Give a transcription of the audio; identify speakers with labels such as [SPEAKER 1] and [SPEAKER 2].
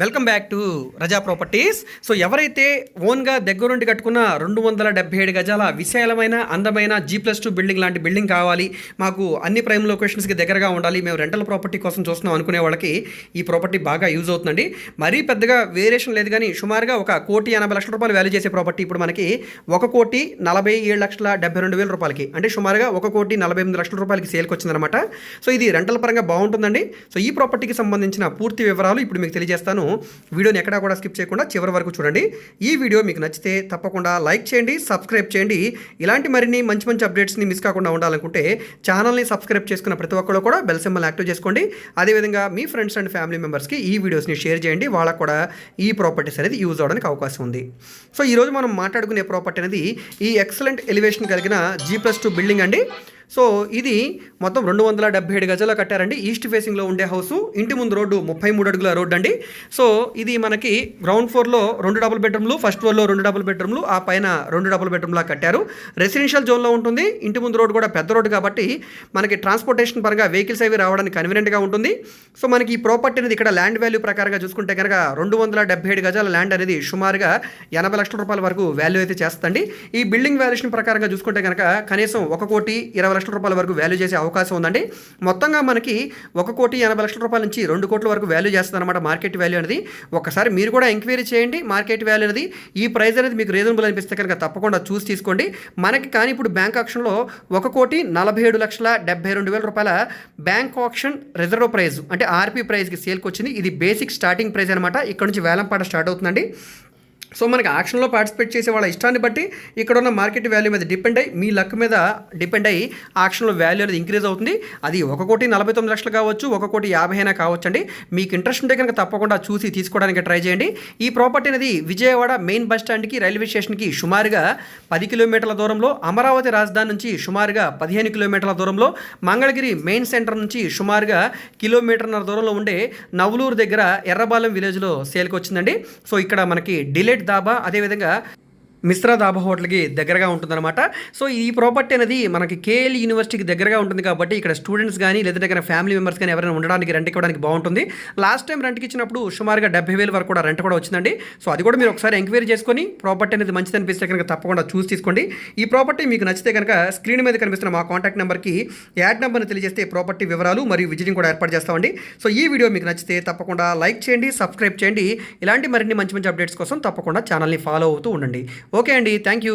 [SPEAKER 1] welcome back to Raza properties. So ఎవరైతే ఓన్గా దగ్గరుండి కట్టుకున్న రెండు వందల డెబ్బై ఏడు గజాల విశాలమైన అందమైన జీ ప్లస్ టూ బిల్డింగ్ లాంటి బిల్డింగ్ కావాలి మాకు అన్ని ప్రైమ్ లొకేషన్స్కి దగ్గరగా ఉండాలి మేము రెంటల్ ప్రాపర్టీ కోసం చూస్తున్నాం అనుకునే వాళ్ళకి ఈ ప్రాపర్టీ బాగా యూజ్ అవుతుందండి. మరీ పెద్దగా వేరియేషన్ లేదు కానీ సుమారుగా ఒక కోటి ఎనభై లక్షల రూపాయలు వాల్యూ చేసే ప్రాపర్టీ ఇప్పుడు మనకి ఒక కోటి నలభై ఏడు లక్షల డెబ్బై రెండు వేల రూపాయలకి అంటే సుమారుగా ఒక కోటి నలభై ఎనిమిది లక్షల రూపాయలకి సేల్కి వచ్చిందనమాట సో ఇది రెంటల్ పరంగా బాగుంటుందండి. సో ఈ ప్రాపర్టీకి సంబంధించిన పూర్తి వివరాలు ఇప్పుడు మీకు తెలియజేస్తాను. వీడియోని ఎక్కడా కూడా స్కిప్ చేయకుండా చివరి వరకు చూడండి. ఈ వీడియో మీకు నచ్చితే తప్పకుండా లైక్ చేయండి సబ్స్క్రైబ్ చేయండి. ఇలాంటి మరిన్ని మంచి మంచి అప్డేట్స్ని మిస్ కాకుండా ఉండాలనుకుంటే ఛానల్ని సబ్స్క్రైబ్ చేసుకున్న ప్రతి ఒక్కరు కూడా బెల్ సింబల్ యాక్టివ్ చేసుకోండి. అదేవిధంగా మీ ఫ్రెండ్స్ అండ్ ఫ్యామిలీ మెంబర్స్కి ఈ వీడియోస్ని షేర్ చేయండి. వాళ్ళకు కూడా ఈ ప్రాపర్టీస్ అనేది యూజ్ అవడానికి అవకాశం ఉంది. సో ఈరోజు మనం మాట్లాడుకునే ప్రాపర్టీ అనేది ఈ ఎక్సలెంట్ ఎలివేషన్ కలిగిన జీ ప్లస్ టూ బిల్డింగ్ అండి. సో ఇది మొత్తం రెండు వందల డెబ్బై ఏడు గజాలు కట్టారండి. ఈస్ట్ ఫేసింగ్లో ఉండే హౌస్ ఇంటి ముందు రోడ్డు ముప్పై మూడు అడుగుల రోడ్డు అండి. సో ఇది మనకి గ్రౌండ్ ఫ్లోర్లో రెండు డబుల్ బెడ్రూమ్లు ఫస్ట్ ఫ్లోర్లో రెండు డబుల్ బెడ్రూమ్లు ఆ పైన రెండు డబుల్ బెడ్రూమ్లా కట్టారు. రెసిడెన్షియల్ జోన్లో ఉంటుంది. ఇంటి ముందు రోడ్డు కూడా పెద్ద రోడ్డు కాబట్టి మనకి ట్రాన్స్పోర్టేషన్ పరంగా వెహికల్స్ అవి రావడానికి కన్వీనియంట్గా ఉంటుంది. సో మనకి ఈ ప్రాపర్టీ అనేది ఇక్కడ ల్యాండ్ వాల్యూ ప్రకారంగా చూసుకుంటే కనుక రెండు వందల డెబ్బై ఏడు గజాల ల్యాండ్ అనేది సుమారుగా ఎనభై లక్షల రూపాయల వరకు వాల్యూ అయితే చేస్తుంది ఈ బిల్డింగ్ వాల్యుయేషన్ ప్రకారంగా చూసుకుంటే కనుక కనీసం ఒక కోటి ఇరవై లక్షల రూపాయల వరకు వాల్యూ చేసే అవకాశం ఉందండి. మొత్తంగా మనకి ఒక కోటి ఎనభై లక్షల రూపాయల నుంచి రెండు కోట్ల వరకు వాల్యూ చేస్తుంది అనమాట మార్కెట్ వాల్యూ అనేది. ఒకసారి మీరు కూడా ఎంక్వైరీ చేయండి మార్కెట్ వాల్యూ అనేది. ఈ ప్రైస్ అనేది మీకు రీజనబుల్ అనిపిస్తే కనుక తప్పకుండా చూసి తీసుకోండి. మనకి కానీ ఇప్పుడు బ్యాంక్ ఆప్షన్లో ఒక కోటి నలభై ఏడు లక్షల డెబ్బై రెండు వేల రూపాయల బ్యాంక్ ఆప్షన్ రిజర్వ్ ప్రైస్ అంటే ఆర్పీ ప్రైస్కి సేల్కి వచ్చింది. ఇది బేసిక్ స్టార్టింగ్ ప్రైస్ అనమాట ఇక్కడ నుంచి వేలంపాట స్టార్ట్ అవుతుందండి. సో మనకి ఆక్షన్లో పార్టిసిపేట్ చేసే వాళ్ళ ఇష్టాన్ని బట్టి ఇక్కడ ఉన్న మార్కెట్ వాల్యూ మీద డిపెండ్ అయ్యి మీ లక్ మీద డిపెండ్ అయ్యి ఆక్షన్లో వాల్యూ అనేది ఇంక్రీజ్ అవుతుంది. అది ఒక కోటి నలభై తొమ్మిది లక్షలు కావచ్చు ఒక కోటి యాభై అయినా కావచ్చు అండి మీకు ఇంట్రెస్ట్ ఉంటే కనుక తప్పకుండా చూసి తీసుకోవడానికి ట్రై చేయండి. ఈ ప్రాపర్టీ అనేది విజయవాడ మెయిన్ బస్ స్టాండ్కి రైల్వే స్టేషన్కి సుమారుగా పది కిలోమీటర్ల దూరంలో అమరావతి రాజధాని నుంచి సుమారుగా పదిహేను కిలోమీటర్ల దూరంలో మంగళగిరి మెయిన్ సెంటర్ నుంచి సుమారుగా కిలోమీటర్న్నర దూరంలో ఉండే నవలూరు దగ్గర ఎర్రబాలెం విలేజ్లో సేల్కి వచ్చిందండి. సో ఇక్కడ మనకి డిలే గ్రేట్ దాబా అదేవిధంగా మిశ్రా దాబా హోటల్కి దగ్గరగా ఉంటుందన్నమాట. సో ఈ ప్రాపర్టీ అనేది మనకి కేఎల్ యూనివర్సిటీకి దగ్గరగా ఉంటుంది కాబట్టి ఇక్కడ స్టూడెంట్స్ కానీ లేదంటే కనుక ఫ్యామిలీ మెంబర్స్ కానీ ఎవరైనా ఉండడానికి రెంట్ ఇవ్వడానికి బాగుంటుంది. లాస్ట్ టైం రెంట్కి ఇచ్చినప్పుడు సుమారుగా డెబ్బై వేల వరకు కూడా రెంట్ కూడా వచ్చిందండి. సో అది కూడా మీరు ఒకసారి ఎంక్వైరీ చేసుకొని ప్రాపర్టీ అనేది మంచిది అనిపిస్తే కనుక తప్పకుండా చూసి తీసుకోండి. ఈ ప్రాపర్టీ మీకు నచ్చితే కనుక స్క్రీన్ మీద కనిపిస్తున్న మా కాంటాక్ట్ నెంబర్కి యాడ్ నెంబర్ని తెలియజేస్తే ప్రాపర్టీ వివరాలు మరియు విజిటింగ్ కూడా ఏర్పాటు చేస్తామండి. సో ఈ వీడియో మీకు నచ్చితే తప్పకుండా లైక్ చేయండి సబ్స్క్రైబ్ చేయండి. ఇలాంటి మరిన్ని మంచి మంచి అప్డేట్స్ కోసం తప్పకుండా ఛానల్ని ఫాలో అవుతూ ఉండండి. ఓకే అండి. Thank you